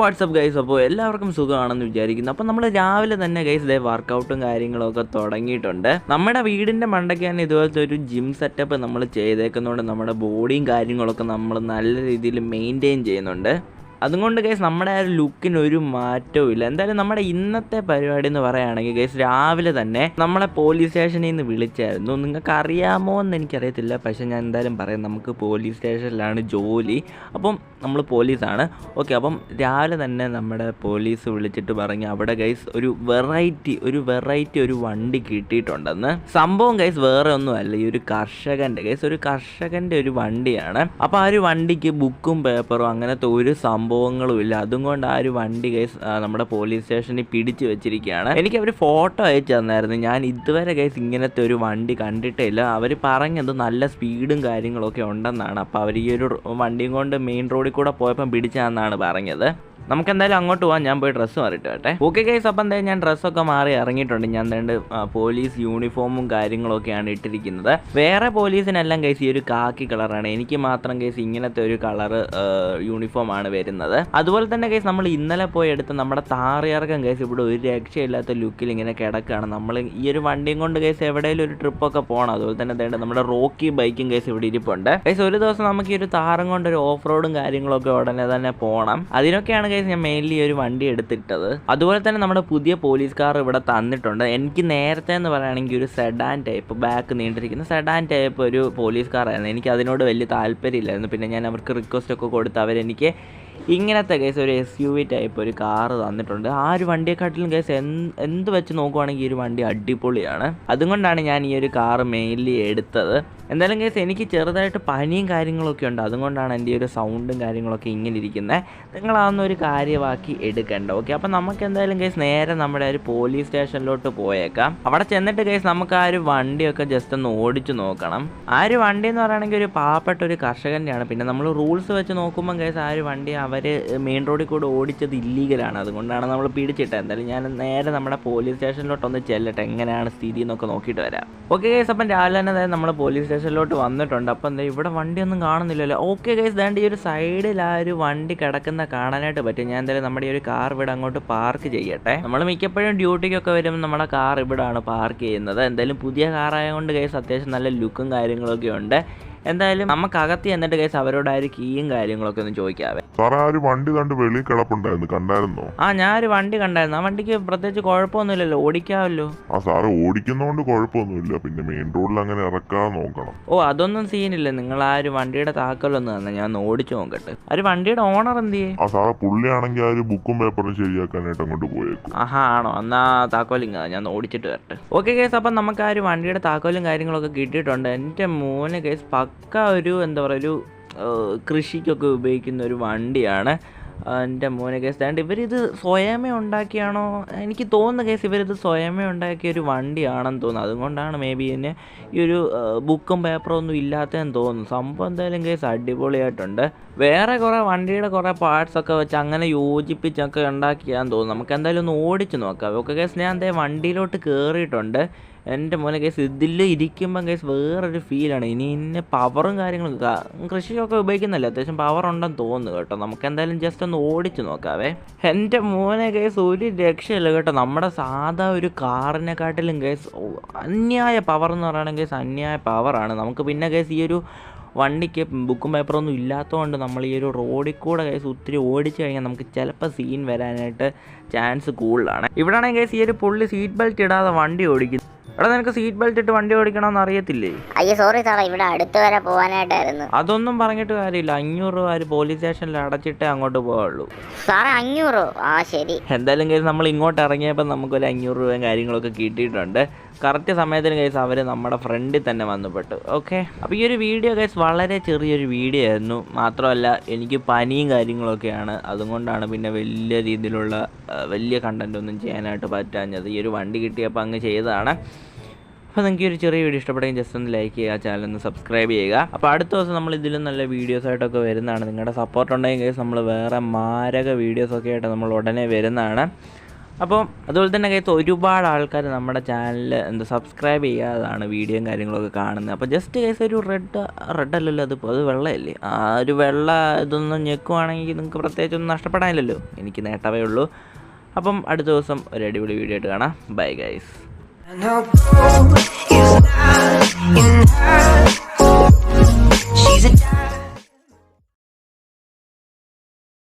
WhatsApp guys അപ്പോൾ എല്ലാവർക്കും സുഖമാണെന്ന് വിചാരിക്കുന്നു. അപ്പോൾ നമ്മൾ രാവിലെ തന്നെ ഗൈസ് ഇതേ വർക്കൗട്ടും കാര്യങ്ങളൊക്കെ തുടങ്ങിയിട്ടുണ്ട്. നമ്മുടെ വീടിന്റെ മണ്ടയ്ക്ക് തന്നെ ഇതുപോലത്തെ ഒരു ജിം സെറ്റപ്പ് നമ്മൾ ചെയ്തേക്കുന്നതുകൊണ്ട് നമ്മുടെ ബോഡിയും കാര്യങ്ങളൊക്കെ നമ്മൾ നല്ല രീതിയിൽ മെയിന്റെയിൻ ചെയ്യുന്നുണ്ട്. അതുകൊണ്ട് ഗൈസ് നമ്മുടെ ആ ഒരു ലുക്കിന് ഒരു മാറ്റവും ഇല്ല. എന്തായാലും നമ്മുടെ ഇന്നത്തെ പരിപാടി എന്ന് പറയുകയാണെങ്കിൽ ഗൈസ് രാവിലെ തന്നെ നമ്മളെ പോലീസ് സ്റ്റേഷനിൽ നിന്ന് വിളിച്ചായിരുന്നു. നിങ്ങൾക്ക് അറിയാമോ എന്ന് എനിക്കറിയത്തില്ല. പക്ഷേ ഞാൻ എന്തായാലും പറയാം നമുക്ക് പോലീസ് സ്റ്റേഷനിലാണ് ജോലി. അപ്പം നമ്മൾ പോലീസാണ് ഓക്കെ അപ്പം രാവിലെ തന്നെ നമ്മുടെ പോലീസ് വിളിച്ചിട്ട് പറഞ്ഞു അവിടെ ഗൈസ് ഒരു വെറൈറ്റി ഒരു വെറൈറ്റി ഒരു വണ്ടി കിട്ടിയിട്ടുണ്ടെന്ന്. സംഭവം ഗൈസ് വേറെ ഒന്നുമല്ല. ഈ ഒരു കർഷകന്റെ ഗൈസ് ഒരു കർഷകന്റെ ഒരു വണ്ടിയാണ്. അപ്പോൾ ആ ഒരു വണ്ടിക്ക് ബുക്കും പേപ്പറും അങ്ങനത്തെ ഒരു സംഭവങ്ങളും ഇല്ല അതും കൊണ്ട് ആ ഒരു വണ്ടി ഗൈസ് നമ്മുടെ പോലീസ് സ്റ്റേഷനിൽ പിടിച്ചു വെച്ചിരിക്കുകയാണ്. എനിക്ക് അവർ ഫോട്ടോ അയച്ചു തന്നായിരുന്നു. ഞാൻ ഇതുവരെ ഗൈസ് ഇങ്ങനത്തെ ഒരു വണ്ടി കണ്ടിട്ടില്ല. അവർ പറഞ്ഞത് നല്ല സ്പീഡും കാര്യങ്ങളൊക്കെ ഉണ്ടെന്നാണ്. അപ്പോൾ അവർ ഈ ഒരു വണ്ടിയും കൊണ്ട് മെയിൻ റോഡിൽ കൂടെ പോയപ്പം പിടിച്ചാന്നാണ് പറഞ്ഞത്. നമുക്ക് എന്തായാലും അങ്ങോട്ട് പോകാം ഞാൻ പോയി ഡ്രസ്സ് മാറിയിട്ട് കേട്ടെ ഓക്കെ കേസ് അപ്പം എന്തായാലും ഞാൻ ഡ്രസ്സൊക്കെ മാറി ഇറങ്ങിയിട്ടുണ്ട്. ഞാൻ രണ്ട് പോലീസ് യൂണിഫോമും കാര്യങ്ങളൊക്കെയാണ് ഇട്ടിരിക്കുന്നത്. വേറെ പോലീസിനെല്ലാം കേസ് ഈ ഒരു കാക്കി കളറാണ് എനിക്ക് മാത്രം കേസ് ഇങ്ങനത്തെ ഒരു കളറ് യൂണിഫോമാണ് വരുന്നത്. അതുപോലെ തന്നെ കേസ് നമ്മൾ ഇന്നലെ പോയി എടുത്ത് നമ്മുടെ താറിയിറക്കം കേസ് ഇവിടെ ഒരു രക്ഷയില്ലാത്ത ലുക്കിൽ ഇങ്ങനെ കിടക്കുകയാണ് നമ്മൾ ഈ ഒരു വണ്ടിയും കൊണ്ട് കേസ് എവിടെയെങ്കിലും ഒരു ട്രിപ്പൊക്കെ പോകണം അതുപോലെ തന്നെ എന്തായാലും നമ്മുടെ റോക്കി ബൈക്കും കേസ് ഇവിടെ ഇരിപ്പുണ്ട്. കേസ് ഒരു ദിവസം നമുക്ക് ഈ ഒരു താറും കൊണ്ട് ഒരു ഓഫ് റോഡും കാര്യങ്ങളൊക്കെ ഉടനെ തന്നെ പോകണം അതിനൊക്കെയാണ് ഗൈസ് ഞാൻ മെയിൻലി ഒരു വണ്ടി എടുത്തിട്ടത്. അതുപോലെ തന്നെ നമ്മുടെ പുതിയ പോലീസ് കാർ ഇവിടെ തന്നിട്ടുണ്ട്. എനിക്ക് നേരത്തെ എന്ന് പറയുകയാണെങ്കിൽ ഒരു സെഡാൻ ടൈപ്പ് ബാക്ക് നീണ്ടിരിക്കുന്ന സെഡാൻ ടൈപ്പ് ഒരു പോലീസ് കാറായിരുന്നു എനിക്ക് അതിനോട് വലിയ താല്പര്യമില്ലായിരുന്നു. പിന്നെ ഞാൻ അവർക്ക് റിക്വസ്റ്റ് ഒക്കെ കൊടുത്ത് അവരെനിക്ക് ഇങ്ങനത്തെ കേസ് ഒരു എസ് യു വി ടൈപ്പ് ഒരു കാറ് തന്നിട്ടുണ്ട്. ആ ഒരു വണ്ടിയെക്കാട്ടിലും കേസ് എന്ത് വെച്ച് നോക്കുവാണെങ്കിൽ ഈ ഒരു വണ്ടി അടിപൊളിയാണ്. അതുകൊണ്ടാണ് ഞാൻ ഈ ഒരു കാറ് മെയിൻലി എടുത്തത്. എന്തായാലും കേസ് എനിക്ക് ചെറുതായിട്ട് പനിയും കാര്യങ്ങളൊക്കെ ഉണ്ട്. അതുകൊണ്ടാണ് എന്റെ ഒരു സൗണ്ടും കാര്യങ്ങളൊക്കെ ഇങ്ങനെ ഇരിക്കുന്നത് നിങ്ങൾ കാര്യമാക്കി എടുക്കേണ്ട ഓക്കെ അപ്പം നമുക്ക് എന്തായാലും കേസ് നേരെ നമ്മുടെ ഒരു പോലീസ് സ്റ്റേഷനിലോട്ട് പോയേക്കാം. അവിടെ ചെന്നിട്ട് കേസ് നമുക്ക് ആ ഒരു വണ്ടിയൊക്കെ ജസ്റ്റ് ഒന്ന് ഓടിച്ചു നോക്കണം. ആ ഒരു വണ്ടി എന്ന് പറയുകയാണെങ്കിൽ ഒരു പാവപ്പെട്ട ഒരു കർഷകന്റെയാണ് പിന്നെ നമ്മൾ റൂൾസ് വെച്ച് നോക്കുമ്പോൾ കേസ് ആ ഒരു വണ്ടി അവർ മെയിൻ റോഡിൽ കൂടെ ഓടിച്ചത് ഇല്ലീഗലാണ് അതുകൊണ്ടാണ് നമ്മൾ പിടിച്ചിട്ടത് എന്തായാലും ഞാൻ നേരെ നമ്മുടെ പോലീസ് സ്റ്റേഷനിലോട്ടൊന്ന് ചെല്ലട്ടെ. എങ്ങനെയാണ് സ്ഥിതി എന്നൊക്കെ നോക്കിയിട്ട് വരാം. ഓക്കെ കേസ് അപ്പം രാവിലെ തന്നെ നമ്മൾ പോലീസ് സ്റ്റേഷനിലോട്ട് വന്നിട്ടുണ്ട്. അപ്പം എന്താ ഇവിടെ വണ്ടിയൊന്നും കാണുന്നില്ലല്ലോ. ഓക്കെ ഗൈസ് ദാണ്ട് ഈ ഒരു സൈഡിൽ ആ ഒരു വണ്ടി കിടക്കുന്ന കാണാനായിട്ട് പറ്റും. ഞാൻ എന്തായാലും നമ്മുടെ ഈ ഒരു കാർ ഇവിടെ അങ്ങോട്ട് പാർക്ക് ചെയ്യട്ടെ. നമ്മൾ മിക്കപ്പോഴും ഡ്യൂട്ടിക്കൊക്കെ വരുമ്പോൾ നമ്മുടെ കാർ ഇവിടെയാണ് പാർക്ക് ചെയ്യുന്നത്. എന്തായാലും പുതിയ കാറായതുകൊണ്ട് ഗൈസ് അത്യാവശ്യം നല്ല ലുക്കും കാര്യങ്ങളൊക്കെ ഉണ്ട്. എന്തായാലും നമുക്ക് അകത്ത് ചെന്നിട്ട് കേസ് അവരോട് ആ ഒരു കീയും കാര്യങ്ങളൊക്കെ ഒന്ന് ചോദിക്കാവേ. സാറേ ആ ഒരു വണ്ടി കണ്ട് വെളിയിൽ കിടപ്പുണ്ടായിരുന്നു. കണ്ടായിരുന്നോ? ആ ഞാൻ ഒരു വണ്ടി കണ്ടായിരുന്നു. ആ വണ്ടിക്ക് പ്രത്യേകിച്ച് കുഴപ്പമൊന്നുമില്ലല്ലോ. ഓടിക്കാവല്ലോ ആ സാറ് ഓടിക്കുന്നോണ്ട് കുഴപ്പമൊന്നുമില്ല. പിന്നെ മെയിൻ റോഡിൽ അങ്ങനെ ഇറക്കാൻ നോക്കണം. ഓ അതൊന്നും സീനില്ല. നിങ്ങൾ ആ ഒരു വണ്ടിയുടെ താക്കലൊന്ന് തന്നെ. ഞാൻ ഓടിച്ചു നോക്കട്ടെ. ആ ഒരു വണ്ടിയുടെ ഓണർ എന്ത് ചെയ്യേ ആ സാറെ പുള്ളിയാണെങ്കിൽ ആ ഒരു ബുക്കും പേപ്പറും ശരിയാക്കാനായിട്ട് അങ്ങോട്ട് പോയേക്കും. ആഹാ ആണോ? എന്നാ താക്കോലിങ് ഞാൻ ഓടിച്ചിട്ട് വരട്ടെ. ഓക്കെ കേസ് അപ്പം നമുക്ക് ആ ഒരു വണ്ടിയുടെ താക്കോലും കാര്യങ്ങളൊക്കെ കിട്ടിയിട്ടുണ്ട്. എന്റെ മോന് കേസ് പക്ക ഒരു എന്താ പറയുക ഒരു കൃഷിക്കൊക്കെ ഉപയോഗിക്കുന്ന ഒരു വണ്ടിയാണ് എന്റെ മോനെ കേസ് ദാണ്ട് ഇവരിത് സ്വയമേ ഉണ്ടാക്കിയാണോ? എനിക്ക് തോന്നുന്ന കേസ് ഇവരിത് സ്വയമേ ഉണ്ടാക്കിയ ഒരു വണ്ടിയാണെന്ന് തോന്നുന്നു. അതുകൊണ്ടാണ് മേ ബി ഇതിന് ഈ ഒരു ബുക്കും പേപ്പറും ഒന്നും ഇല്ലാത്തതെന്ന് തോന്നുന്നു. സംഭവം എന്തായാലും കേസ് അടിപൊളിയായിട്ടുണ്ട്. വേറെ കുറേ വണ്ടിയുടെ കുറേ പാർട്സ് ഒക്കെ വെച്ച് അങ്ങനെ യോജിപ്പിച്ചൊക്കെ ഉണ്ടാക്കിയാന്ന് തോന്നുന്നു. നമുക്ക് എന്തായാലും ഒന്ന് ഓടിച്ച് നോക്കാം. ഓക്കെ കേസ് ഞാൻ എന്തായാലും വണ്ടിയിലോട്ട് കയറിയിട്ടുണ്ട് എന്റെ മോനെ കേസ് ഇതിൽ ഇരിക്കുമ്പം കേസ് വേറൊരു ഫീലാണ് ഇനി ഇന്നെ പവറും കാര്യങ്ങളും കൃഷിയൊക്കെ ഉപയോഗിക്കുന്നില്ല അത്യാവശ്യം പവർ ഉണ്ടെന്ന് തോന്നുന്നു കേട്ടോ. നമുക്ക് എന്തായാലും ജസ്റ്റ് ഒന്ന് ഓടിച്ചു നോക്കാവേ. എന്റെ മോനെ കേസ് ഒരു രക്ഷയില്ല കേട്ടോ. നമ്മുടെ സാധാ ഒരു കാറിനെക്കാട്ടിലും കേസ് അന്യായ പവർ എന്ന് പറയുകയാണെങ്കിൽ കേസ് അന്യായ പവറാണ് നമുക്ക് പിന്നെ കേസ് ഈ ഒരു വണ്ടിക്ക് ബുക്കും പേപ്പറൊന്നും ഇല്ലാത്തതുകൊണ്ട് നമ്മൾ ഈ ഒരു റോഡിൽ കൂടെ കേസ് ഒത്തിരി ഓടിച്ചു കഴിഞ്ഞാൽ നമുക്ക് ചിലപ്പോൾ സീൻ വരാനായിട്ട് ചാൻസ് കൂടുതലാണ്. ഇവിടെയാണെങ്കിൽ കേസ് ഈ ഒരു പുള്ളി സീറ്റ് ബെൽറ്റ് ഇടാതെ വണ്ടി ഓടിക്കുന്നു. എടാ നിനക്ക് സീറ്റ് ബെൽറ്റ് ഇട്ട് വണ്ടി ഓടിക്കണമെന്ന് അറിയത്തില്ലേ? അയ്യോ സോറി സാറേ ഇവിടെ അടുത്ത് വരെ പോകാനായിട്ടായിരുന്നു അതൊന്നും പറഞ്ഞിട്ട് കാര്യമില്ല. അഞ്ഞൂറ് രൂപ ഒരു പോലീസ് സ്റ്റേഷനിൽ അടച്ചിട്ടേ അങ്ങോട്ട് പോവുള്ളൂ. സാറേ അഞ്ഞൂറ് ആ ശരി. എന്തായാലും കേസ് നമ്മൾ ഇങ്ങോട്ട് ഇറങ്ങിയപ്പോൾ നമുക്കൊരു അഞ്ഞൂറ് രൂപയും കാര്യങ്ങളൊക്കെ കിട്ടിയിട്ടുണ്ട്. കറക്റ്റ് സമയത്തിന് കേസ് അവർ നമ്മുടെ ഫ്രണ്ടിൽ തന്നെ വന്നുപെട്ടു. ഓക്കെ അപ്പോൾ ഈ ഒരു വീഡിയോ കേസ് വളരെ ചെറിയൊരു വീഡിയോ ആയിരുന്നു. മാത്രമല്ല എനിക്ക് പനിയും കാര്യങ്ങളൊക്കെയാണ്. അതുകൊണ്ടാണ് പിന്നെ വലിയ രീതിയിലുള്ള വലിയ കണ്ടന്റ് ഒന്നും ചെയ്യാനായിട്ട് പറ്റാഞ്ഞത്. ഈ ഒരു വണ്ടി കിട്ടിയപ്പോൾ അങ്ങ് ചെയ്തതാണ്. അപ്പോൾ നിങ്ങൾക്ക് ഒരു ചെറിയ വീഡിയോ ഇഷ്ടപ്പെടുകയും ജസ്റ്റ് ഒന്ന് ലൈക്ക് ചെയ്യുക ചാനൽ ഒന്ന് സബ്സ്ക്രൈബ് ചെയ്യുക. അപ്പോൾ അടുത്ത ദിവസം നമ്മൾ ഇതിലും നല്ല വീഡിയോസ് ആയിട്ടൊക്കെ വരുന്നതാണ്. നിങ്ങളുടെ സപ്പോർട്ട് ഉണ്ടെങ്കിൽ നമ്മൾ വേറെ മാരക വീഡിയോസൊക്കെ ആയിട്ട് നമ്മൾ ഉടനെ വരുന്നതാണ്. അപ്പം അതുപോലെ തന്നെ കൈത്ത് ഒരുപാട് ആൾക്കാർ നമ്മുടെ ചാനൽ എന്താ സബ്സ്ക്രൈബ് ചെയ്യാതാണ് വീഡിയോയും കാര്യങ്ങളൊക്കെ കാണുന്നത്. അപ്പോൾ ജസ്റ്റ് കേസ് ഒരു റെഡ് റെഡ് അല്ലല്ലോ അത് അത് വെള്ളമല്ലേ ആ ഒരു വെള്ള ഇതൊന്നും ഞെക്കുവാണെങ്കിൽ നിങ്ങൾക്ക് പ്രത്യേകിച്ചൊന്നും നഷ്ടപ്പെടാനില്ലല്ലോ. എനിക്ക് നേട്ടമേ ഉള്ളൂ. അപ്പം അടുത്ത ദിവസം ഒരു അടിപൊളി വീഡിയോ ആയിട്ട് കാണാം. Bye guys